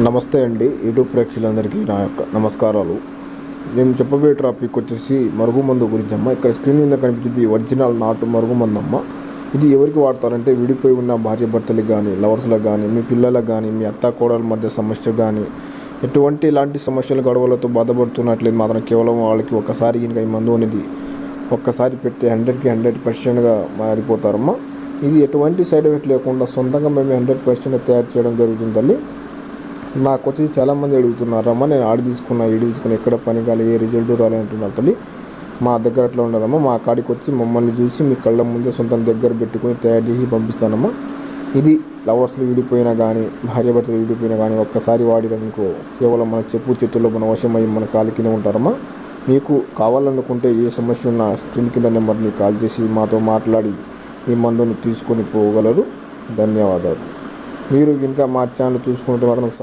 నమస్తే అండి. యూట్యూబ్ ప్రేక్షకులందరికీ నా యొక్క నమస్కారాలు. నేను చెప్పబోయే టాపిక్ వచ్చేసి మరుగుమందు గురించి అమ్మ ఇక్కడ స్క్రీన్ మీద కనిపించింది ఒరిజినల్ నాటు మరుగుమందు అమ్మ ఇది ఎవరికి వాడతారంటే విడిపోయి ఉన్న భార్యభర్తలకు కానీ లవర్స్లకు కానీ మీ పిల్లలకు కానీ మీ అత్త కోడల మధ్య సమస్య కానీ ఎటువంటి ఇలాంటి సమస్యలు గొడవలతో బాధపడుతున్నట్లేదు. మాత్రం కేవలం వాళ్ళకి ఒకసారి కనుక ఈ మందు అనేది ఒక్కసారి పెడితే హండ్రెడ్కి హండ్రెడ్ పర్సెంట్గా మారిపోతారమ్మా. ఇది ఎటువంటి సైడ్ ఎఫెక్ట్ లేకుండా సొంతంగా మేము హండ్రెడ్ పర్సెంట్ తయారు చేయడం జరుగుతుంది తల్లి నాకు వచ్చి చాలామంది అడుగుతున్నారమ్మా నేను ఆడి తీసుకున్నా ఈడి తీసుకున్నా ఎక్కడ పని కాలే ఏ రిజల్ట్ రాలే అంటున్నారు తల్లి. మా దగ్గర అట్లా ఉండదమ్మా మా కాడికి వచ్చి మమ్మల్ని చూసి మీ కళ్ళ ముందే సొంతం దగ్గర పెట్టుకొని తయారు చేసి పంపిస్తానమ్మా. ఇది లవర్స్లు విడిపోయినా కానీ భార్య భర్తలు విడిపోయినా కానీ ఒక్కసారి వాడిరనుకో కేవలం మన చెప్పు చేతుల్లో మన వశమై మన కాలు కింద ఉంటారమ్మా. మీకు కావాలనుకుంటే ఏ సమస్య ఉన్నా స్క్రీన్ కింద నెంబర్ని కాల్ చేసి మాతో మాట్లాడి ఈ మందును తీసుకొని పోగలరు. ధన్యవాదాలు. మీరు ఇంకా మా ఛానల్ చూసుకుంటే మాత్రం